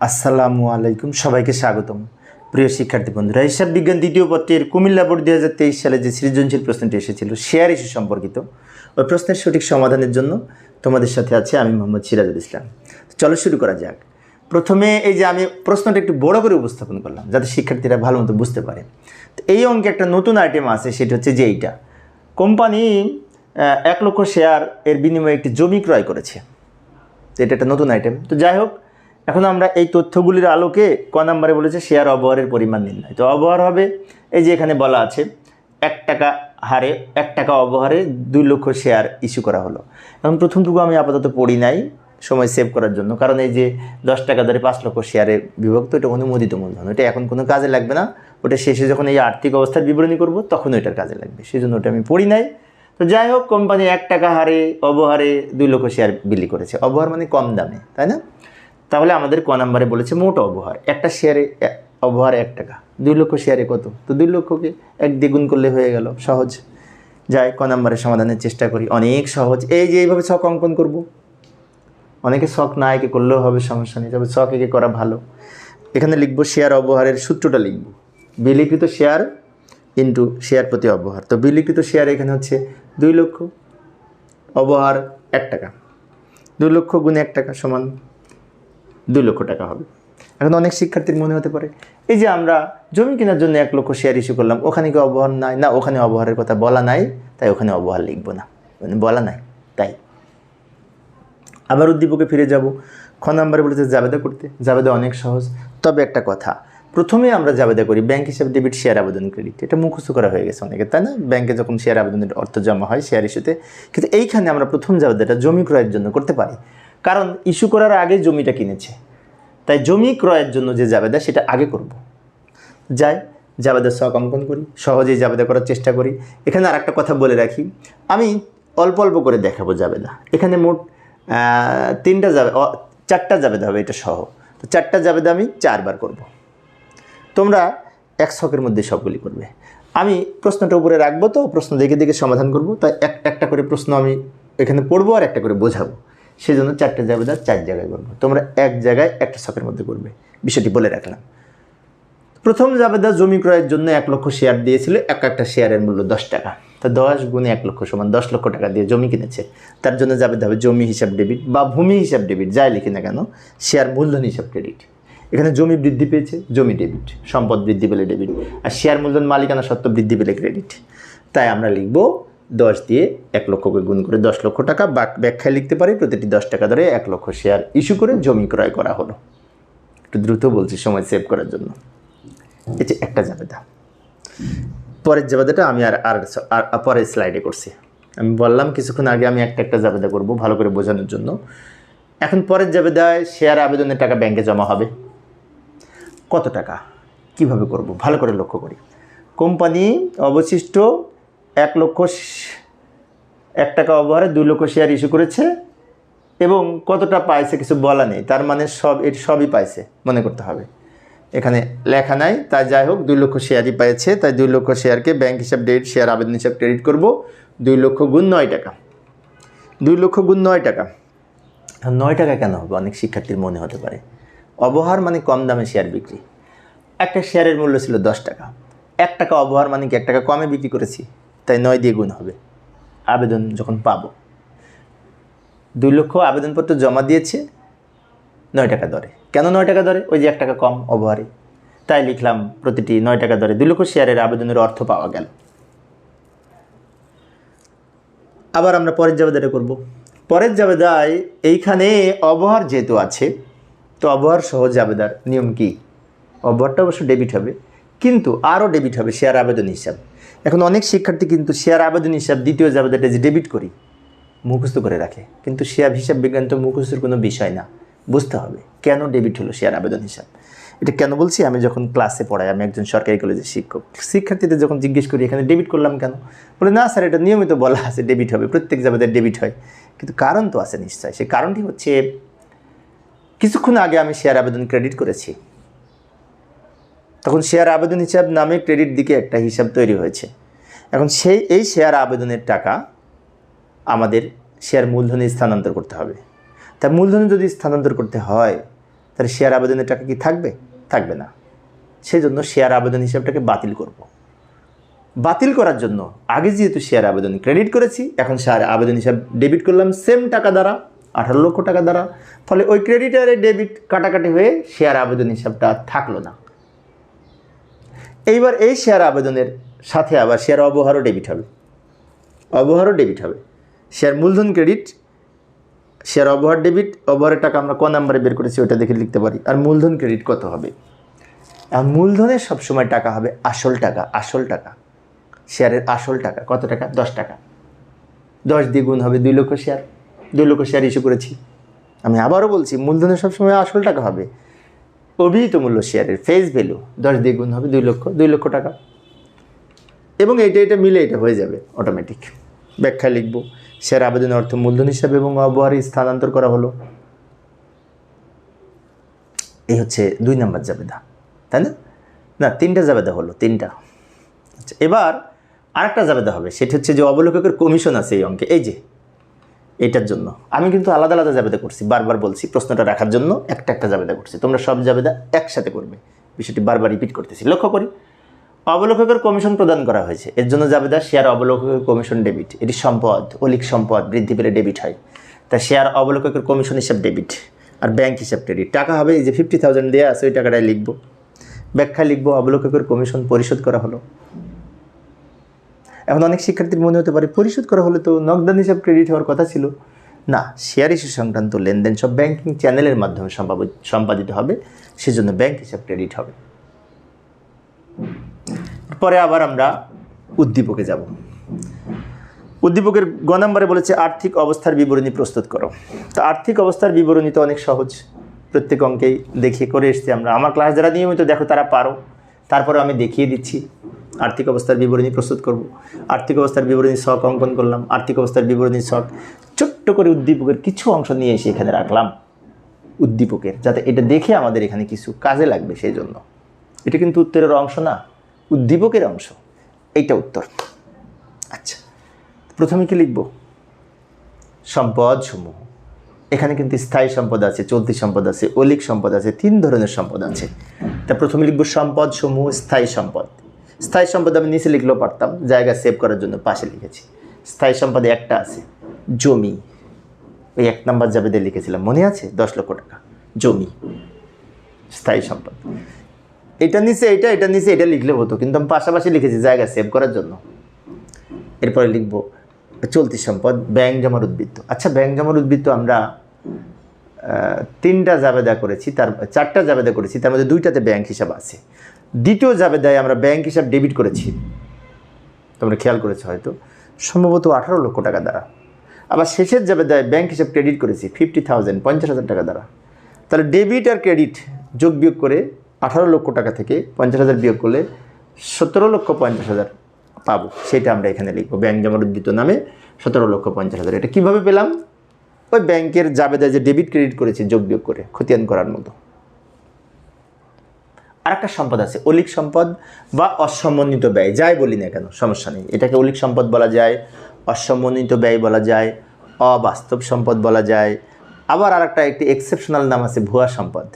আসসালামু আলাইকুম, সবাইকে স্বাগতম। প্রিয় শিক্ষার্থী বন্ধুরা, হিসাব বিজ্ঞান দ্বিতীয় পত্রের কুমিল্লা বোর্ড দুই হাজার তেইশ সালে যে সৃজনশীল প্রশ্নটি এসেছিল শেয়ার ইস্যু সম্পর্কিত। ওই প্রশ্নের সঠিক সমাধানের জন্য তোমাদের সাথে আছে আমি মোহাম্মদ সিরাজুল ইসলাম। চলো শুরু করা যাক। প্রথমে এই যে আমি প্রশ্নটা একটু বড় করে উপস্থাপন করলাম, যাতে শিক্ষার্থীরা ভালো মতো বুঝতে পারে। তো এই অঙ্কে একটা নতুন আইটেম আছে, সেটা হচ্ছে যে এইটা। কোম্পানি এক লক্ষ শেয়ার এর বিনিময়ে একটি জমি ক্রয় করেছে। এটা একটা নতুন আইটেম তো যাই হোক এখন আমরা এই তথ্যগুলির আলোকে ক নাম্বারে বলেছে শেয়ার অবহারের পরিমাণ নির্ণয়। তো অবহার হবে, এই যে এখানে বলা আছে, এক টাকা হারে এক টাকা অবহারে দুই লক্ষ শেয়ার ইস্যু করা হলো। এখন প্রথমটুকু আমি আপাতত পড়ি নাই, সময় সেভ করার জন্য। কারণ এই যে দশ টাকা ধরে পাঁচ লক্ষ শেয়ারে বিভক্ত, এটা অনুমোদিত মূলধন। এটা এখন কোনো কাজে লাগবে না। ওটা শেষে যখন এই আর্থিক অবস্থার বিবরণী করব, তখন ওইটার কাজে লাগবে। সেই জন্য ওটা আমি পড়ি নাই। তো যাই হোক কোম্পানি এক টাকা হারে অবহারে দুই লক্ষ শেয়ার বিলি করেছে। অবহার মানে কম দামে, তাই না? তাহলে আমাদের ক নাম্বারে বলেছে মোট অবহার। একটা শেয়ারে অবহার এক টাকা। দুই লক্ষ শেয়ারে কত? তো দুই লক্ষকে এক দ্বিগুণ করলে হয়ে গেল। সহজ। যাই, ক নাম্বারে সমাধানের চেষ্টা করি। অনেক সহজ। এই যে এইভাবে ছক অঙ্কন করব। অনেকে শখ না একে করলেও হবে, সমস্যা নেই। তবে শখ একে করা ভালো। এখানে লিখব শেয়ার অবহারের সূত্রটা লিখব। বিলিকৃত শেয়ার ইন্টু শেয়ার প্রতি অবহার। তো বিলিকৃত শেয়ার এখানে হচ্ছে দুই লক্ষ, অবহার এক টাকা। দুই লক্ষ গুণে এক টাকা সমান দুই লক্ষ টাকা হবে। এখন অনেক শিক্ষার্থীর মনে হতে পারে, এই যে আমরা জমি কেনার জন্য এক লক্ষ শেয়ার ইস্যু করলাম, ওখানে কি অবহার নাই? না, ওখানে অবহারের কথা বলা নাই, তাই ওখানে অবহার লিখব না। মানে বলা নাই, তাই। আবার উদ্দীপকে ফিরে যাব। খ নাম্বারে বলেছে, জাবেদা করতে। জাবেদা অনেক সহজ। তবে একটা কথা প্রথমে আমরা জাবেদা করি ব্যাংক হিসাবে ডেবিট শেয়ার আবেদন ক্রেডিট এটা মুখস্থ করা হয়ে গেছে অনেকে, তাই না? ব্যাংকে যখন শেয়ার আবেদনের অর্থ জমা হয় শেয়ার ইস্যুতে কিন্তু এইখানে আমরা প্রথম জাবেদাটা জমি ক্রয়ের জন্য করতে পারি। কারণ ইস্যু করার আগে জমিটা কিনেছে। তাই জমি ক্রয়ের জন্য যে জাবেদা, সেটা আগে করব। যাই, জাবেদার শখ অঙ্কন করি, সহজেই জাবেদা করার চেষ্টা করি। এখানে আর একটা কথা বলে রাখি। আমি অল্প অল্প করে দেখাবো জাবেদা। এখানে মোট তিনটা যাবে চারটা জাবেদা হবে এটা সহ। তো চারটা জাবেদা আমি চারবার করব। তোমরা এক ছকের মধ্যে সবগুলি করবে। আমি প্রশ্নটা উপরে রাখব তো, প্রশ্ন দেখে দেখে সমাধান করব। তাই এক, একটা করে প্রশ্ন আমি এখানে পড়ব আর একটা করে বোঝাবো। সেই জন্য চারটে জাবেদা চার জায়গায় করব তোমরা এক জায়গায় একটা ছকের মধ্যে করবে। বিষয়টি বলে রাখলাম। প্রথম জাবেদা জমি ক্রয়ের জন্য এক লক্ষ শেয়ার দিয়েছিল। এক একটা শেয়ারের মূল্য দশ টাকা। তা দশ গুণে এক লক্ষ সমান দশ লক্ষ টাকা দিয়ে জমি কিনেছে। তার জন্য জাবেদা হবে জমি হিসাব ডেবিট বা ভূমি হিসাব ডেবিট, যাই লিখি না কেন, শেয়ার মূলধন হিসাব ক্রেডিট। এখানে জমি বৃদ্ধি পেয়েছে, জমি ডেবিট সম্পদ বৃদ্ধি পেলে ডেবিট আর শেয়ার মূলধন মালিকানা সত্ত্ব বৃদ্ধি পেলে ক্রেডিট তাই আমরা লিখব দশ দিয়ে এক লক্ষকে গুণ করে দশ লক্ষ টাকা বা ব্যাখ্যায় লিখতে পারি, প্রতিটি দশ টাকা ধরে এক লক্ষ শেয়ার ইস্যু করে জমি ক্রয় করা হলো। একটু দ্রুত বলছি, সময় সেভ করার জন্য। যে একটা জাবেদা। পরের জাবেদাটা আমি আর আর আর পরের স্লাইডে করছি। আমি বললাম, কিছুক্ষণ আগে আমি একটা একটা জাবেদা করব, ভালো করে বোঝানোর জন্য। এখন পরের জাবেদায় শেয়ার আবেদনের টাকা ব্যাংকে জমা হবে। কত টাকা? কীভাবে করব? ভালো করে লক্ষ্য করি। কোম্পানি অবশিষ্ট এক লক্ষ এক টাকা অবহারে দুই লক্ষ শেয়ার ইস্যু করেছে এবং কতটা পাইছে কিছু বলা নেই। তার মানে সব এটি সবই পাইছে, মনে করতে হবে। এখানে লেখা নাই তাই যাই হোক, দুই লক্ষ শেয়ারই পেয়েছে তাই দুই লক্ষ শেয়ারকে ব্যাংক হিসাব ডেবিট শেয়ার আবেদন হিসাব ক্রেডিট করব। দুই লক্ষ গুণ নয় টাকা। দুই লক্ষ গুণ নয় টাকা। নয় টাকা কেন হবে? অনেক শিক্ষার্থীর মনে হতে পারে। অবহার মানে কম দামে শেয়ার বিক্রি। একটা শেয়ারের মূল্য ছিল দশ টাকা। এক টাকা অবহার মানে কি এক টাকা কমে বিক্রি করেছি, তাই নয় দিয়ে গুণ হবে। আবেদন যখন পাব। দুই লক্ষ আবেদনপত্র জমা দিয়েছে, নয় টাকা দরে। কেন নয় টাকা দরে? ওই যে এক টাকা কম অবহারে। তাই লিখলাম প্রতিটি নয় টাকা দরে দুই লক্ষ শেয়ারের আবেদনের অর্থ পাওয়া গেল। আবার আমরা পরের জাবেদাটা করব। পরের জাবেদায় এইখানে অবহার যেহেতু আছে তো অবহার সহজ জাবেদার নিয়ম কি? অবহারটা অবশ্য ডেবিট হবে, কিন্তু আরও ডেবিট হবে শেয়ার আবেদন হিসাব। এখন অনেক শিক্ষার্থী কিন্তু শেয়ার আবেদন হিসাব দ্বিতীয় জাবেদাটা যে ডেবিট করি, মুখস্থ করে রাখে। কিন্তু শেয়ার হিসাব বিজ্ঞান তো মুখস্থের কোনো বিষয় না, বুঝতে হবে কেন ডেবিট হলো শেয়ার আবেদন হিসাব। এটা কেন বলছি? আমি যখন ক্লাসে পড়াই, আমি একজন সরকারি কলেজের শিক্ষক। শিক্ষার্থীদের যখন জিজ্ঞেস করি, এখানে ডেবিট করলাম কেন? বলে, না স্যার, এটা নিয়মিত বলা আছে ডেবিট হবে, প্রত্যেক জাবেদার ডেবিট হয়। কিন্তু কারণ তো আছে নিশ্চয়। সেই কারণটি হচ্ছে কিছুক্ষণ আগে আমি শেয়ার আবেদন ক্রেডিট করেছি। তখন শেয়ার আবেদন হিসাব নামে ক্রেডিট দিকে একটা হিসাব তৈরি হয়েছে। এখন সেই, এই শেয়ার আবেদনের টাকা আমাদের শেয়ার মূলধনে স্থানান্তর করতে হবে। তা মূলধনে যদি স্থানান্তর করতে হয়, তাহলে শেয়ার আবেদনের টাকা কি থাকবে? থাকবে না। সেই জন্য শেয়ার আবেদন হিসাবটাকে বাতিল করব। বাতিল করার জন্য আগে যেহেতু শেয়ার আবেদন ক্রেডিট করেছি, এখন শেয়ার আবেদন হিসাব ডেবিট করলাম, সেম টাকা দ্বারা আঠারো লক্ষ টাকা দ্বারা, ফলে ওই ক্রেডিটারে ডেবিট কাটাকাটি হয়ে শেয়ার আবেদন হিসাবটা থাকল না। এইবার এই শেয়ার আবেদনের সাথে আবার শেয়ার অবহারও ডেবিট হবে। অবহারও ডেবিট হবে। শেয়ার মূলধন ক্রেডিট শেয়ার অবহার ডেবিট অবহারের টাকা আমরা ক নাম্বারে বের করেছি ওটা দেখে লিখতে পারি। আর মূলধন ক্রেডিট কত হবে? আর মূলধনের সবসময় টাকা হবে আসল টাকা আসল টাকা। শেয়ারের আসল টাকা কত টাকা? দশ টাকা। দশ দ্বিগুণ হবে দুই লক্ষ শেয়ার দুই লক্ষ শেয়ার ইস্যু করেছি। আমি আবারও বলছি, মূলধনের সবসময় আসল টাকা হবে। অভিহিত মূল্য শেয়ারের ফেস ভ্যালু দশ দ্বিগুণ হবে দুই লক্ষ দুই লক্ষ টাকা। এবং এইটা এটা মিলে এটা হয়ে যাবে অটোমেটিক ব্যাখ্যা লিখব শেয়ার আবেদন অর্থ মূলধন হিসাবে এবং অবহারে স্থানান্তর করা হলো। এই হচ্ছে দুই নাম্বার জাবেদা, তাই না? না, তিনটা জাবেদা হলো, তিনটা। আচ্ছা এবার আরেকটা জাবেদা হবে, সেটা হচ্ছে যে অবলোককের কমিশন আছে এই অঙ্কে। এই যে এটার জন্য। আমি কিন্তু আলাদা আলাদা জাবেদা করছি, বারবার বলছি প্রশ্নটা রাখার জন্য একটা একটা জাবেদা করছি। তোমরা সব জাবেদা একসাথে করবে। বিষয়টি বারবার রিপিট করতেছি। লক্ষ্য করি, অবলোককের কমিশন প্রদান করা হয়েছে। এর জন্য জাবেদা শেয়ার অবলোককের কমিশন ডেবিট এটি সম্পদ, অলিক সম্পদ, বৃদ্ধি পেলে ডেবিট হয়। তা শেয়ার অবলোককের কমিশন হিসাব ডেবিট আর ব্যাংক হিসাব ক্রেডিট টাকা হবে এই যে ফিফটি থাউজেন্ড দেওয়া আছে, ওই টাকাটাই লিখব। ব্যাখ্যা লিখব, অবলোককের কমিশন পরিশোধ করা হলো। এখন অনেক শিক্ষার্থীর মনে হতে পারে পরিশোধ করা হলে তো নগদান হিসাব ক্রেডিট হওয়ার কথা ছিল। না শেয়ার ইস্যু সংক্রান্ত লেনদেন সব ব্যাংকিং চ্যানেলের মাধ্যমে সম্পাদিত হবে, সেজন্য ব্যাংক হিসাব ক্রেডিট হবে। পরে আবার আমরা উদ্দীপকে যাব। উদ্দীপকের গ নম্বরে বলেছে, আর্থিক অবস্থার বিবরণী প্রস্তুত করো। তো আর্থিক অবস্থার বিবরণী তো অনেক সহজ। প্রত্যেক অঙ্কেই দেখিয়ে করে এসছি আমরা। আমার ক্লাস যারা নিয়মিত দেখো তারা পারো। তারপরে আমি দেখিয়ে দিচ্ছি। আর্থিক অবস্থার বিবরণী প্রস্তুত করব। আর্থিক অবস্থার বিবরণী শখ অঙ্কন করলাম। আর্থিক অবস্থার বিবরণী শখ ছোট্ট করে উদ্দীপকের কিছু অংশ নিয়ে এসে এখানে রাখলাম উদ্দীপকের, যাতে এটা দেখে আমাদের এখানে কিছু কাজে লাগবে সেই জন্য এটা কিন্তু উত্তরের অংশ না, উদ্দীপকের অংশ। এইটা উত্তর। আচ্ছা প্রথমে কি লিখব? সম্পদ সমূহ। এখানে কিন্তু স্থায়ী সম্পদ আছে, চলতি সম্পদ আছে, অলিক সম্পদ আছে, তিন ধরনের সম্পদ আছে। তা প্রথমে লিখব সম্পদ সমূহ, স্থায়ী সম্পদ। স্থায়ী সম্পদ আমি নিচে লিখলেও পারতাম, জায়গা সেভ করার জন্য পাশে লিখেছি। স্থায়ী সম্পদে একটা আছে, জমি। ওই এক নাম্বার জাবেদে লিখেছিলাম, মনে আছে? দশ লক্ষ টাকা, জমি। স্থায়ী সম্পদ। এটা নিচে, এটা এটা নিচে, এটা লিখলে হতো, কিন্তু আমি পাশাপাশি লিখেছি জায়গা সেভ করার জন্য। এরপরে লিখব, চলতি সম্পদ, ব্যাংক জমার উদ্বৃত্ত। আচ্ছা ব্যাংক জমার উদ্বৃত্ত আমরা তিনটা জাবেদা করেছি, তার, চারটা জাবেদা করেছি, তার মধ্যে দুইটাতে ব্যাংক হিসাব আছে। দ্বিতীয় জাবেদায় আমরা ব্যাংক হিসাব ডেবিট করেছি। তোমরা খেয়াল করেছ হয়তো। সম্ভবত আঠারো লক্ষ টাকা দ্বারা। আবার শেষের জাবেদায় ব্যাংক হিসাব ক্রেডিট করেছি ফিফটি থাউজেন্ড পঞ্চাশ হাজার টাকা দ্বারা। তাহলে ডেবিট আর ক্রেডিট যোগ বিয়োগ করে আঠারো লক্ষ টাকা থেকে পঞ্চাশ হাজার বিয়োগ করলে সতেরো লক্ষ পঞ্চাশ হাজার পাবো। সেটা আমরা এখানে লিখব। ব্যাংক জমার উদ্বৃত্ত নামে সতেরো লক্ষ পঞ্চাশ হাজার। এটা কীভাবে পেলাম? ওই ব্যাংকের জাবেদায় যে ডেবিট ক্রেডিট করেছি যোগ বিয়োগ করে, খতিয়ান করার মতো। আরেকটা সম্পদ আছে, অলিক সম্পদ বা অসমন্বিত ব্যয়, যাই বলি না কেন, সমস্যা নেই। এটাকে অলিক সম্পদ বলা যায়, অসমন্বিত ব্যয় বলা যায়, অবাস্তব সম্পদ বলা যায়। আবার আরেকটা একটি এক্সেপশনাল নাম আছে, ভুয়া সম্পদ।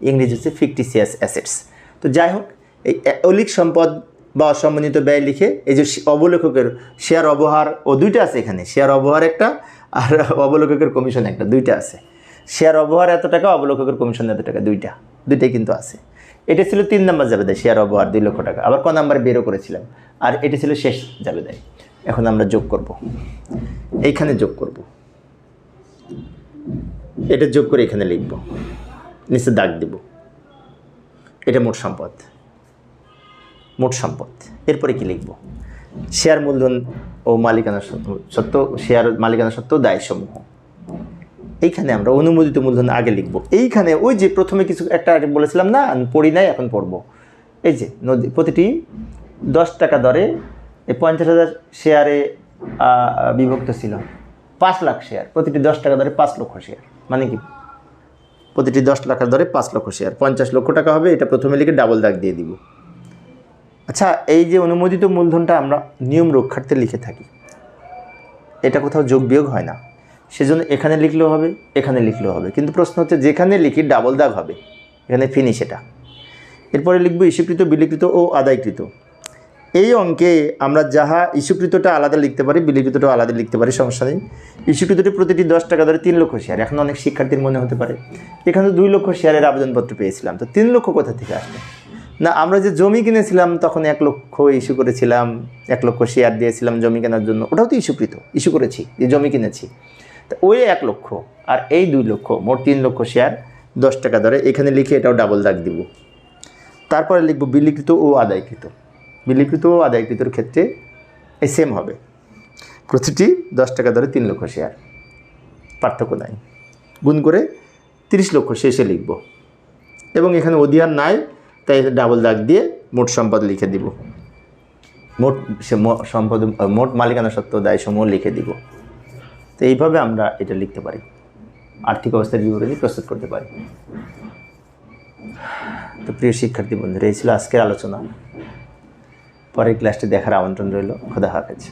ইংরেজি হচ্ছে ফিকটিসিয়াস অ্যাসেটস তো যাই হোক, এই অলিক সম্পদ বা অসমন্বিত ব্যয় লিখে এই যে অবলেখকের শেয়ার অবহার, ও দুইটা আছে এখানে শেয়ার অবহার একটা আর অবলেখকের কমিশন একটা, দুইটা আছে। শেয়ার অবহার এত টাকা, অবলেখকের কমিশন এত টাকা, দুইটা, দুইটাই কিন্তু আছে। এটা ছিল তিন নম্বর জাবেদায় শেয়ার অবহার দুই লক্ষ টাকা। আবার ক নাম্বারে বেরও করেছিলাম। আর এটা ছিল শেষ জাবেদায়। এখন আমরা যোগ করব। এইখানে যোগ করব। এটা যোগ করে এখানে লিখব। নিচে দাগ দেব। এটা মোট সম্পদ। মোট সম্পদ। এরপরে কি লিখব? শেয়ার মূলধন ও মালিকানা সত্ত্ব- সত্ত্ব শেয়ার মালিকানা সত্ত্বেও দায়সমূহ। এইখানে আমরা অনুমোদিত মূলধন আগে লিখব। এইখানে ওই যে প্রথমে কিছু একটা বলেছিলাম না পড়ি নাই, এখন পড়ব। এই যে নদী, প্রতিটি দশ টাকা দরে এই পঞ্চাশ হাজার শেয়ারে বিভক্ত ছিল। পাঁচ লাখ শেয়ার, প্রতিটি দশ টাকা দরে পাঁচ লক্ষ শেয়ার। মানে কি? প্রতিটি দশ টাকার দরে পাঁচ লক্ষ শেয়ার। পঞ্চাশ লক্ষ টাকা হবে, এটা প্রথমে লিখে ডাবল দাগ দিয়ে দিব। আচ্ছা এই যে অনুমোদিত মূলধনটা আমরা নিয়ম রক্ষার্থে লিখে থাকি, এটা কোথাও যোগ বিয়োগ হয় না। সেজন্য এখানে লিখলেও হবে, এখানে লিখলেও হবে। কিন্তু প্রশ্ন হচ্ছে, যেখানে লিখি ডাবল দাগ হবে, এখানে ফিনিশ এটা। এরপরে লিখব ইস্যুকৃত, বিলিকৃত ও আদায়কৃত। এই অঙ্কে আমরা যাহা ইস্যুকৃতটা আলাদা লিখতে পারি বিলিকৃতটাও আলাদা লিখতে পারি, সমস্যা নেই। ইস্যুকৃতটি প্রতিটি দশ টাকা ধরে তিন লক্ষ শেয়ার এখন অনেক শিক্ষার্থীর মনে হতে পারে, এখানে দুই লক্ষ শেয়ারের আবেদনপত্র পেয়েছিলাম। তো তিন লক্ষ কোথা থেকে আসবে? না, আমরা যে জমি কিনেছিলাম, তখন এক লক্ষ ইস্যু করেছিলাম, এক লক্ষ শেয়ার দিয়েছিলাম জমি কেনার জন্য। ওটাও তো ইস্যুকৃত ইস্যু করেছি, যে জমি কিনেছি। তো ওই এক লক্ষ আর এই দুই লক্ষ, মোট তিন লক্ষ শেয়ার দশ টাকা ধরে। এখানে লিখে এটাও ডাবল দাগ দিব। তারপরে লিখব বিলিকৃত ও আদায়কৃত। বিলিকৃত ও আদায়কৃতর ক্ষেত্রে এই সেম হবে। প্রতিটি দশ টাকা ধরে তিন লক্ষ শেয়ার পার্থক্য নাই। গুণ করে তিরিশ লক্ষ শেষে লিখব। এবং এখানে অধিয়ার নাই, তাই ডাবল দাগ দিয়ে মোট সম্পদ লিখে দিব। মোট সম্পদ, মোট মালিকানা সত্ত্ব দায়সমূহ লিখে দিব। তো এইভাবে আমরা এটা লিখতে পারি। আর্থিক অবস্থার বিবরণী প্রস্তুত করতে পারি। তো প্রিয় শিক্ষার্থী বন্ধুরা, এই ছিল আজকের আলোচনা। পরের ক্লাসটি দেখার আমন্ত্রণ রইল। খোদা হাফেজ।